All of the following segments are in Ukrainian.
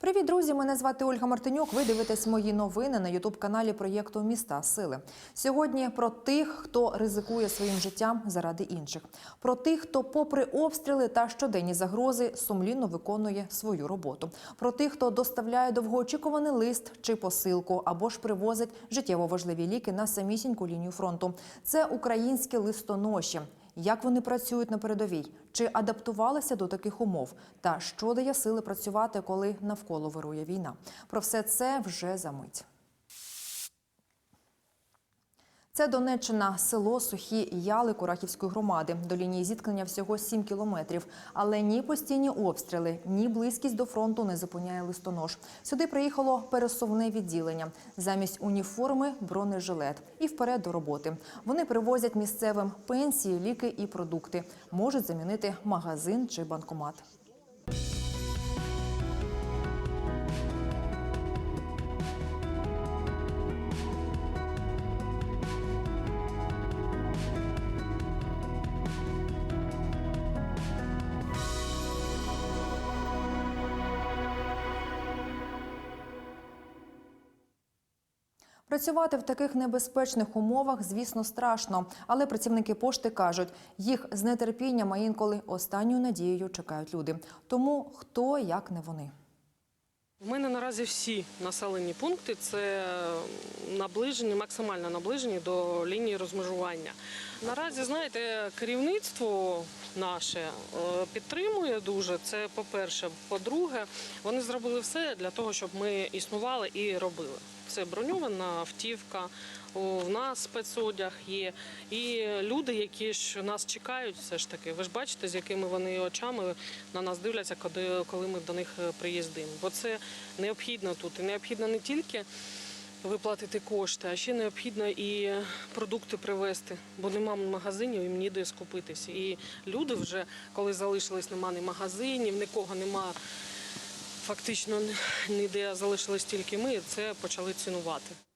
Привіт, друзі! Мене звати Ольга Мартинюк. Ви дивитесь мої новини на ютуб-каналі проєкту Міста Сили. Сьогодні про тих, хто ризикує своїм життям заради інших, про тих, хто, попри обстріли та щоденні загрози, сумлінно виконує свою роботу, про тих, хто доставляє довгоочікуваний лист чи посилку, або ж привозить життєво важливі ліки на самісіньку лінію фронту. Це українські листоноші. Як вони працюють на передовій? Чи адаптувалися до таких умов? Та що дає сили працювати, коли навколо вирує війна? Про все це вже за мить. Це Донеччина, село Сухі Яли Курахівської громади. До лінії зіткнення всього 7 кілометрів. Але ні постійні обстріли, ні близькість до фронту не зупиняє листонож. Сюди приїхало пересувне відділення. Замість уніформи бронежилет. І вперед до роботи. Вони привозять місцевим пенсії, ліки і продукти. Можуть замінити магазин чи банкомат. Працювати в таких небезпечних умовах, звісно, страшно. Але працівники пошти кажуть, їх з нетерпінням, а інколи останньою надією чекають люди. Тому хто як не вони. У мене наразі всі населені пункти це наближені, максимально наближені до лінії розмежування. Наразі, знаєте, керівництво наше е, підтримує дуже. Це по-перше. По-друге, вони зробили все для того, щоб ми існували і робили. Це броньована автівка, в нас спецодяг є. І люди, які ж нас чекають, все ж таки. Ви ж бачите, з якими вони очами на нас дивляться, коли, коли ми до них е, приїздимо. Бо це необхідно тут. І необхідно не тільки виплатити кошти, а ще необхідно і продукти привезти, бо нема магазинів, їм ніде скупитися. І люди вже, коли залишились, нема ні магазинів, нікого нема. Фактично ніде залишились тільки ми, це почали цінувати.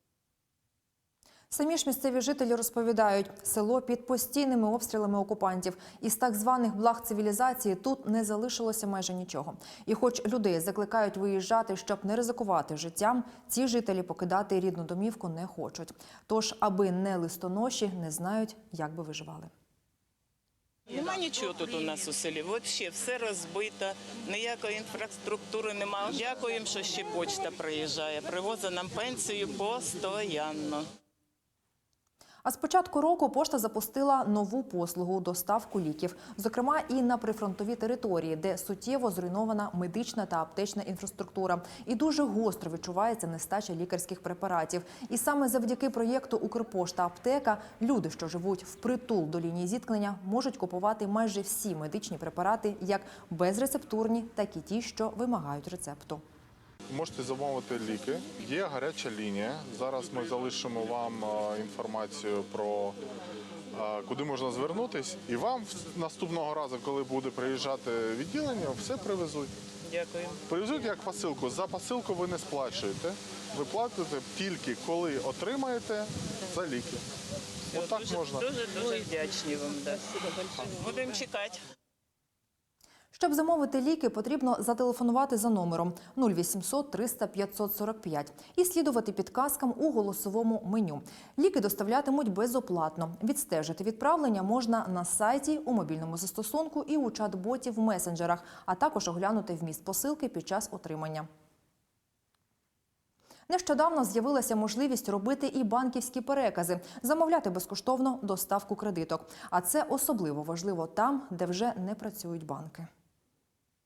Самі ж місцеві жителі розповідають, село під постійними обстрілами окупантів. Із так званих благ цивілізації тут не залишилося майже нічого. І хоч людей закликають виїжджати, щоб не ризикувати життям, ці жителі покидати рідну домівку не хочуть. Тож, аби не листоноші, не знають, як би виживали. Нема нічого тут у нас у селі. Взагалі все розбито, ніякої інфраструктури немає. Дякуємо, що ще почта приїжджає. Привозить нам пенсію постійно. А з початку року пошта запустила нову послугу доставку ліків, зокрема і на прифронтові території, де суттєво зруйнована медична та аптечна інфраструктура, і дуже гостро відчувається нестача лікарських препаратів. І саме завдяки проєкту Укрпошта Аптека люди, що живуть впритул до лінії зіткнення, можуть купувати майже всі медичні препарати, як безрецептурні, так і ті, що вимагають рецепту. Можете замовити ліки. Є гаряча лінія. Зараз ми залишимо вам е, інформацію про е, куди можна звернутись, і вам наступного разу, коли буде приїжджати відділення, все привезуть. Дякую. Привезуть як посилку. За посилку ви не сплачуєте. Ви платите тільки коли отримаєте за ліки. Отак можна. Дуже дуже вдячні вам. Да. Будемо чекати. Щоб замовити ліки, потрібно зателефонувати за номером 0800 300 545 і слідувати підказкам у голосовому меню. Ліки доставлятимуть безоплатно. Відстежити відправлення можна на сайті, у мобільному застосунку і у чат-боті в месенджерах, а також оглянути вміст посилки під час отримання. Нещодавно з'явилася можливість робити і банківські перекази, замовляти безкоштовно доставку кредиток. А це особливо важливо там, де вже не працюють банки.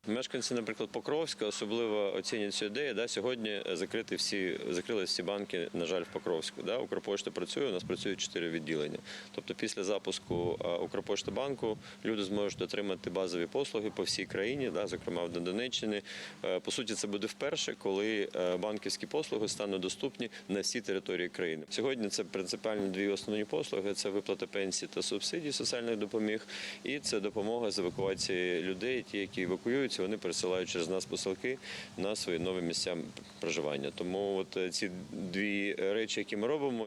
Мешканці, наприклад, Покровська особливо оцінюють цю ідею. Да, сьогодні закриті всі закрили всі банки, на жаль, в Покровську. Да, Укрпошта працює. У нас працюють чотири відділення. Тобто, після запуску а, Укрпошти банку люди зможуть отримати базові послуги по всій країні, да, зокрема на Донеччині. Е, По суті, це буде вперше, коли е, банківські послуги стануть доступні на всій території країни. Сьогодні це принципіальні дві основні послуги: це виплата пенсій та субсидій соціальних допоміг, і це допомога з евакуації людей, ті, які евакуюються, вони пересилають через нас посилки на свої нові місця проживання. Тому от е, ці дві речі, які ми робимо,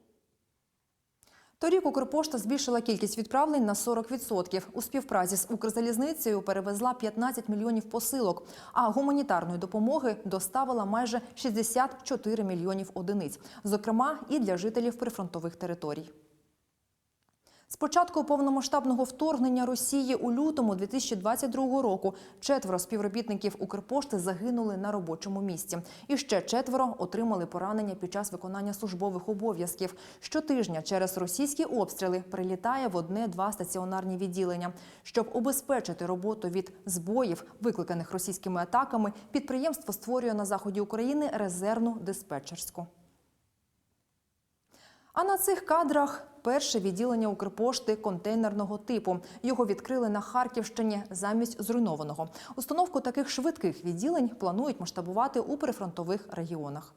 Торік Укрпошта збільшила кількість відправлень на 40%. У співпраці з Укрзалізницею перевезла 15 мільйонів посилок, а гуманітарної допомоги доставила майже 64 мільйонів одиниць, зокрема і для жителів прифронтових територій. З початку повномасштабного вторгнення Росії у лютому 2022 року четверо співробітників Укрпошти загинули на робочому місці. І ще четверо отримали поранення під час виконання службових обов'язків. Щотижня через російські обстріли прилітає в одне-два стаціонарні відділення. Щоб убезпечити роботу від збоїв, викликаних російськими атаками, підприємство створює на заході України резервну диспетчерську. А на цих кадрах перше відділення Укрпошти контейнерного типу. Його відкрили на Харківщині замість зруйнованого. Установку таких швидких відділень планують масштабувати у прифронтових регіонах.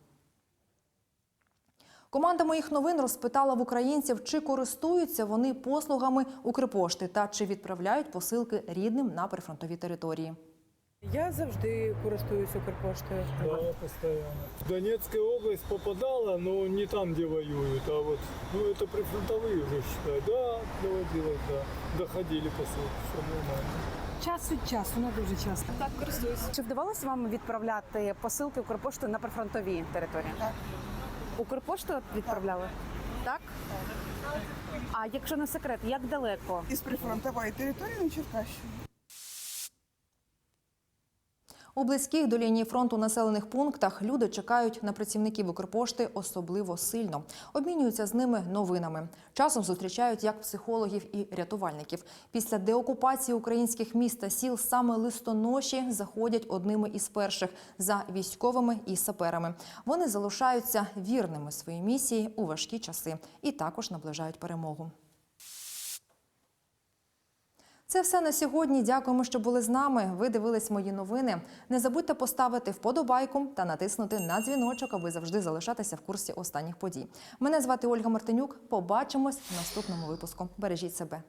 Команда моїх новин розпитала в українців, чи користуються вони послугами Укрпошти та чи відправляють посилки рідним на прифронтові території. Я завжди користуюсь Укрпоштою. Да, постоянно. В Донецкая область попадала, но не там, где воюют, а вот, ну, это прифронтовые уже, считай. Да, доводилось, да. Доходили посылки, все нормально. Час від часу, не дуже часто. Так, користуюсь. Чи вдавалося вам відправляти посилки Укрпоштою на прифронтові території? Так. Укрпошту відправляли? Так. А якщо не секрет, як далеко? Із прифронтової території на Черкащині. У близьких до лінії фронту населених пунктах люди чекають на працівників Укрпошти особливо сильно. Обмінюються з ними новинами. Часом зустрічають як психологів і рятувальників. Після деокупації українських міст та сіл саме листоноші заходять одними із перших за військовими і саперами. Вони залишаються вірними своїй місії у важкі часи і також наближають перемогу. Це все на сьогодні. Дякуємо, що були з нами. Ви дивились мої новини. Не забудьте поставити вподобайку та натиснути на дзвіночок, аби завжди залишатися в курсі останніх подій. Мене звати Ольга Мартинюк. Побачимось в наступному випуску. Бережіть себе.